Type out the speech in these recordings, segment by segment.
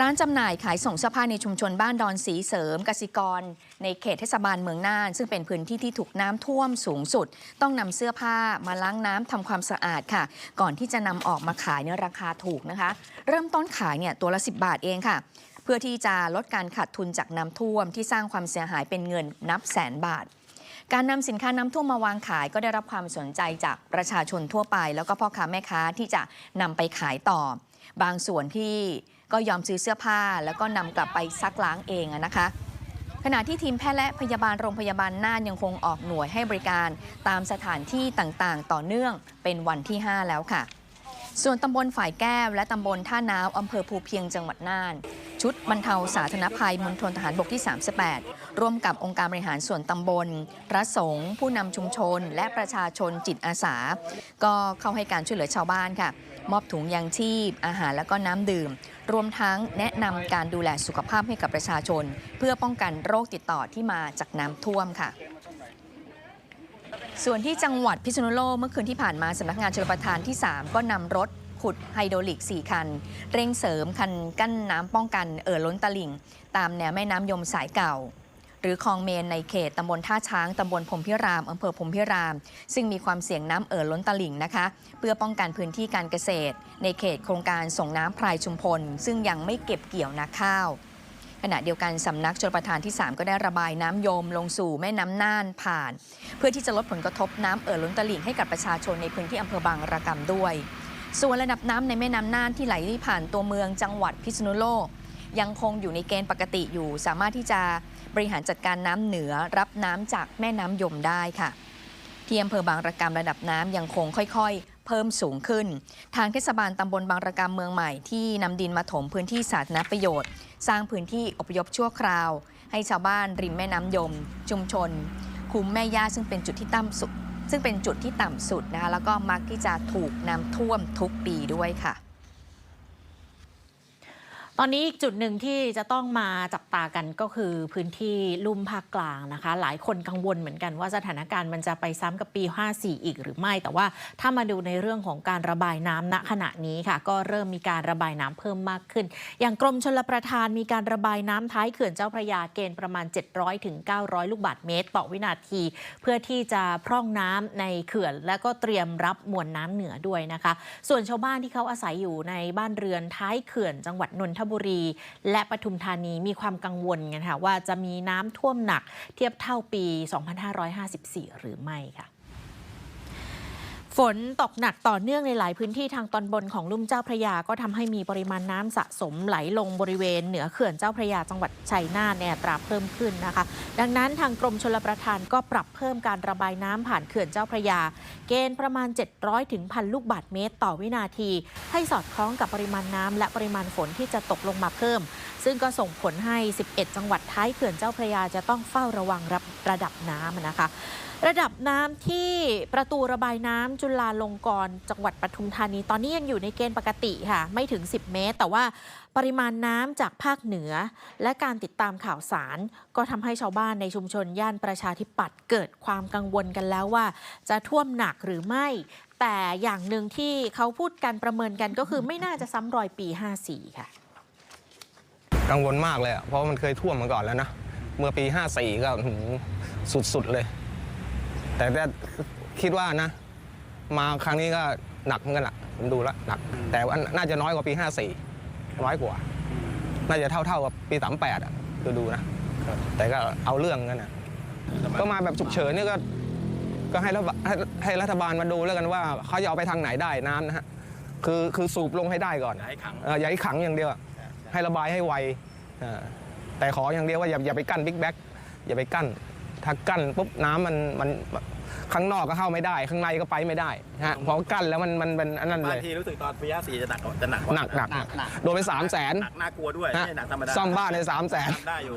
ร้านจำหน่ายขายส่งเสื้อผ้าในชุมชนบ้านดอนสีเสริมกสิกร ในเขตเทศบาลเมืองน่าน ซึ่งเป็นพื้นที่ที่ถูกน้ำท่วมสูงสุด ต้องนำเสื้อผ้ามาล้างน้ำทำความสะอาดค่ะ ก่อนที่จะนำออกมาขายในราคาถูกนะคะ เริ่มต้นขายเนี่ยตัวละ 10 บาทเองค่ะ เพื่อที่จะลดการขาดทุนจากน้ำท่วมที่สร้างความเสียหายเป็นเงินนับแสนบาทการนำสินค้าน้ำท่วมมาวางขายก็ได้รับความสนใจจากประชาชนทั่วไป แล้วก็พ่อค้าแม่ค้าที่จะนำไปขายต่อ บางส่วนที่ก็ยอมซื้อเสื้อผ้า แล้วก็นำกลับไปซักล้างเองนะคะขณะที่ทีมแพทย์และพยาบาลโรงพยาบาลน่านยังคงออกหน่วยให้บริการตามสถานที่ต่างๆ ต่อเนื่องเป็นวันที่ 5 แล้วค่ะ ส่วนตำบลฝ่ายแก้วและตำบลท่าน้าวอำเภอภูเพียงจังหวัดน่าน ชุดบรรเทาสาธารณภัยมณฑลทหารบกที่ 38 ร่วมกับองค์การบริหารส่วนตำบล พระสงฆ์ผู้นำชุมชน และประชาชนจิตอาสา ก็เข้าให้การช่วยเหลือชาวบ้านค่ะ มอบถุงยางชีพ อาหารและก็น้ำดื่ม รวมทั้งแนะนำการดูแลสุขภาพให้กับประชาชน เพื่อป้องกันโรคติดต่อที่มาจากน้ำท่วมค่ะส่วนที่จังหวัดพิษณุโลกเมื่อคืนที่ผ่านมาสำนักงานชลประทานที่ 3 ก็นำรถ ขุดไฮโดรลิก 4 คัน เร่งเสริมคันกั้นน้ำป้องกันเอ่อล้นตลิ่ง ตามแนวแม่น้ำยมสายเก่า หรือคลองเมนในเขตตำบลท่าช้างตำบลพรมพิรามอำเภอพรมพิราม ซึ่งมีความเสี่ยงน้ำเอ่อล้นตลิ่งนะคะ เพื่อป้องกันพื้นที่การเกษตร ในเขตโครงการส่งน้ำพรายชุมพล ซึ่งยังไม่เก็บเกี่ยวนาข้าวขณะเดียวกันสำนักชลประทานที่ 3 ก็ได้ระบายน้ำยมลงสู่แม่น้ำน่านผ่าน เพื่อที่จะลดผลกระทบน้ำเอ่อล้นตลิ่งให้กับประชาชนในพื้นที่อำเภอบางระกำด้วย ส่วนระดับน้ำในแม่น้ำน่านที่ไหลผ่านตัวเมืองจังหวัดพิษณุโลก ยังคงอยู่ในเกณฑ์ปกติอยู่ สามารถที่จะบริหารจัดการน้ำเหนือรับน้ำจากแม่น้ำยมได้ค่ะที่อำเภอบางระกำระดับน้ำยังคงค่อยๆ เพิ่มสูงขึ้น ทางเทศบาลตำบลบางระกำเมืองใหม่ที่นำดินมาถมพื้นที่สาธารณประโยชน์ สร้างพื้นที่อพยพชั่วคราว ให้ชาวบ้านริมแม่น้ำยม ชุมชน คุ้มแม่ย่าซึ่งเป็นจุดที่ต่ำสุด ซึ่งเป็นจุดที่ต่ำสุดนะคะแล้วก็มักที่จะถูกน้ำท่วมทุกปีด้วยค่ะ ตอนนี้อีกจุดหนึ่งที่จะต้องมาจับตากันก็คือพื้นที่ลุ่มภาคกลางนะคะ หลายคนกังวลเหมือนกันว่าสถานการณ์มันจะไปซ้ำกับปี 54 อีกหรือไม่ แต่ว่าถ้ามาดูในเรื่องของการระบายน้ำณขณะนี้ค่ะ ก็เริ่มมีการระบายน้ำเพิ่มมากขึ้น อย่างกรมชลประทานมีการระบายน้ำท้ายเขื่อนเจ้าพระยาเกณฑ์ประมาณ 700ถึง900 ลูกบาศก์เมตร ต่อวินาที เพื่อที่จะพร่องน้ำในเขื่อน และก็เตรียมรับมวลน้ำเหนือด้วยนะคะ ส่วนชาวบ้านที่เขาอาศัยอยู่ในบ้านเรือนท้ายเขื่อนจังหวัดนนทบุรี และปทุมธานีมีความกังวลกันค่ะว่าจะมีน้ำท่วมหนักเทียบเท่าปี 2554 หรือไม่ค่ะ ฝนตกหนักต่อเนื่องในหลายพื้นที่ทางตอนบนของลุ่มเจ้าพระยา ก็ทำให้มีปริมาณน้ำสะสมไหลลงบริเวณเหนือเขื่อนเจ้าพระยาจังหวัดชัยนาทในอัตราเพิ่มขึ้นนะคะ ดังนั้นทางกรมชลประทานก็ปรับเพิ่มการระบายน้ำผ่านเขื่อนเจ้าพระยา เกณฑ์ประมาณ 700ถึงพันลูกบาศก์เมตรต่อวินาที ให้สอดคล้องกับปริมาณน้ำและปริมาณฝนที่จะตกลงมาเพิ่ม ซึ่งก็ส่งผลให้ 11 จังหวัดท้ายเขื่อนเจ้าพระยาจะต้องเฝ้าระวังรับระดับน้ำนะคะระดับน้ำที่ประตูระบายน้ำจุฬาลงกรณ์จังหวัดปทุมธานี ตอนนี้ยังอยู่ในเกณฑ์ปกติค่ะ ไม่ถึง 10 เมตร แต่ว่าปริมาณน้ำจากภาคเหนือ และการติดตามข่าวสาร ก็ทำให้ชาวบ้านในชุมชนย่านประชาธิปัตย์เกิดความกังวลกันแล้วว่า จะท่วมหนักหรือไม่ แต่อย่างหนึ่งที่เขาพูดกันประเมินกันก็คือไม่น่าจะซ้ำรอยปี 54 ค่ะ กังวลมากเลยเพราะมันเคยท่วมมาก่อนแล้วนะเมื่อปี 54 ก็สุดๆเลย แต่แต่คิดว่านะ มาครั้งนี้ก็หนักเหมือนกันละผมดูแล้วหนัก แต่ว่าน่าจะน้อยกว่าปี 54 น้อยกว่า น่าจะเท่าๆกับปี38อะคือดูนะ แต่ก็เอาเรื่องกันนะก็มาแบบฉุกเฉินนี่ก็ก็ให้รัฐบาลให้ให้รัฐบาลมาดูแล้วกันว่าเขาจะเอาไปทางไหนได้น้ำนะฮะคือคือสูบลงให้ได้ก่อนอย่าให้ขังเอออย่าให้ขังอย่างเดียวอะให้ระบายให้ไวเออแต่ขออย่างเดียวว่าอย่าอย่าไปกั้นบิ๊กแบ็กอย่าไปกั้น ถ้ากั้นปุ๊บน้ำมันมันข้างนอกก็เข้าไม่ได้ ข้างในก็ไปไม่ได้ฮะพอกั้นแล้วมันมันเป็นอันนั้นบาเลงยทีรู้สึกตอนปีห้าสี่จะหนักกว่าจะหนักกว่าหนักหนัก โดนไปสามแสน หนักน่ากลัวด้วยไม่ใช่หนักธรรมดาซ่อมบ้านในสามแสน ทำได้อยู่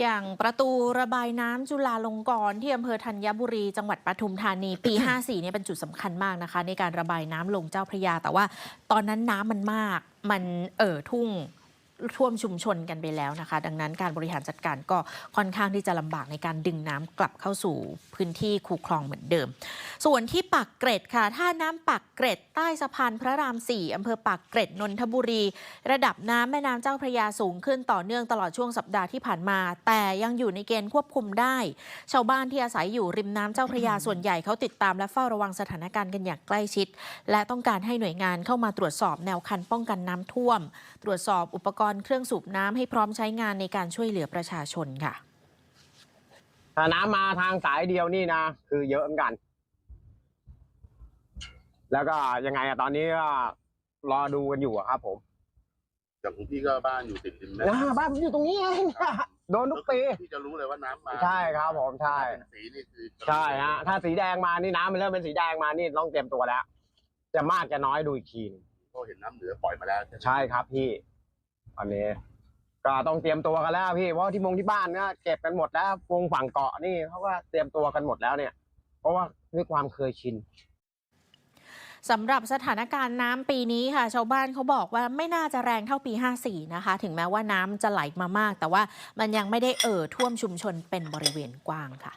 อย่างประตูระบายน้ำจุฬาลงกรณ์ที่อำเภอธัญบุรีจังหวัดปทุมธานีปี 54เนี่ยเป็นจุดสำคัญมากนะคะ ในการระบายน้ำลงเจ้าพระยา แต่ว่าตอนนั้นน้ำมันมาก มันเอ่อทุ่ง ท่วมชุมชนกันไปแล้วนะคะ ดังนั้นการบริหารจัดการก็ค่อนข้างที่จะลำบากในการดึงน้ำกลับเข้าสู่พื้นที่คูคลองเหมือนเดิม ส่วนที่ปากเกร็ดค่ะท่าน้ำปากเกร็ดใต้สะพานพระราม4อำเภอปากเกร็ดนนทบุรี ระดับน้ำแม่น้ำเจ้าพระยาสูงขึ้นต่อเนื่องตลอดช่วงสัปดาห์ที่ผ่านมา แต่ยังอยู่ในเกณฑ์ควบคุมได้ ชาวบ้านที่อาศัยอยู่ริมน้ำเจ้าพระยาส่วนใหญ่เขาติดตามและเฝ้าระวังสถานการณ์กันอย่างใกล้ชิด และต้องการให้หน่วยงานเข้ามาตรวจสอบแนวคันป้องกันน้ำท่วม ตรวจสอบอุปกรณ์เครื่องสูบน้ำให้พร้อมใช้งานในการช่วยเหลือประชาชนค่ะ ถ้าน้ำมาทางสายเดียวนี่นะ คือเยอะเหมือนกัน แล้วก็ยังไงอะตอนนี้ก็รอดูกันอยู่อะครับผมอย่างของพี่ก็บ้านอยู่ติดริมแม่อ่าบ้านผมอยู่ตรงนี้เองโดนทุกปีพี่จะรู้เลยว่าน้ำมาใช่ครับผมใช่ เป็นสีนี่คือใช่ฮะถ้าสีแดงมานี่น้ำมันเริ่มเป็นสีแดงมานี่ต้องเตรียมตัวแล้ว จะมากจะน้อยดูอีกทีหนึ่งเพราะเห็นน้ำเหนือปล่อยมาแล้วใช่ครับพี่ต อนนี้ ก็ต้องเตรียมตัวกันแล้วพี่เพราะที่มงที่บ้านก็เก็บกันหมดแล้ววงฝั่งเกาะนี่เขาก็เตรียมตัวกันหมดแล้วเนี่ย เพราะว่าด้วยความเคยชินสำหรับสถานการณ์น้ำปีนี้ค่ะ ชาวบ้านเขาบอกว่าไม่น่าจะแรงเท่าปี 54 นะคะ ถึงแม้ว่าน้ำจะไหลมามาก แต่ว่ามันยังไม่ได้เอ่อท่วมชุมชนเป็นบริเวณกว้างค่ะ